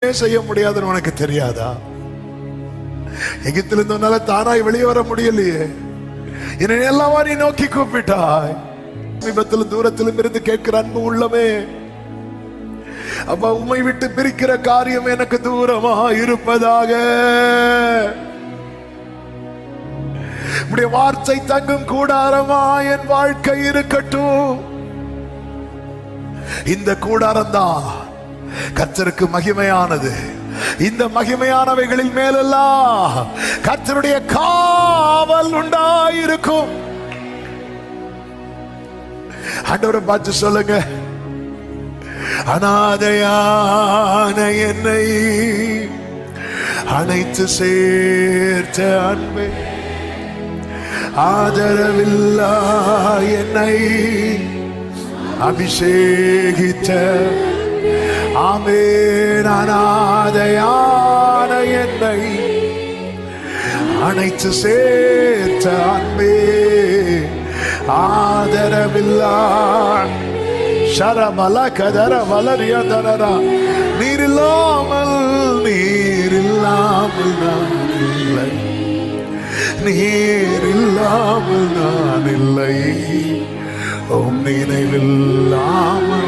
செய்ய முடியாதுன்னு உனக்கு தெரியாதா? எகிப்திலிருந்து உன்னால தானாய் வெளியே வர முடியலையே. என்னை எல்லாவா நீ நோக்கி கூப்பிட்டாய். சமீபத்திலும் தூரத்திலும் இருந்து கேட்கிற அன்பு உள்ளமே. அப்ப உம்மை விட்டு பிரிக்கிற காரியம் எனக்கு தூரமா இருப்பதாக. உடைய வார்த்தை தங்கும் கூடாரமா என் வாழ்க்கை இருக்கட்டும். இந்த கூடாரம் தான் கத்தருக்கு மகிமையானது. இந்த மகிமையானவைகளின் மேலெல்லாம் கத்தருடைய காவல் உண்டாயிருக்கும். ஆண்டவரை பார்த்து சொல்லுங்க. அனாதையான என்னை அனைத்து சேர்த்த அன்பே. ஆதரவில்லா என்னை அபிஷேகித்த ஆமேன் அனாதையான என்னை. அனைத்து சேர்த்த அன்பே ஆதரவில்லா. சரமல கதர வளரிய வளரியதரா நீரில்லாமல் நீரில்லாமல் நான் இல்லை நீரில்லாமல் நான் இல்லை உம் நினைவில்லாமல்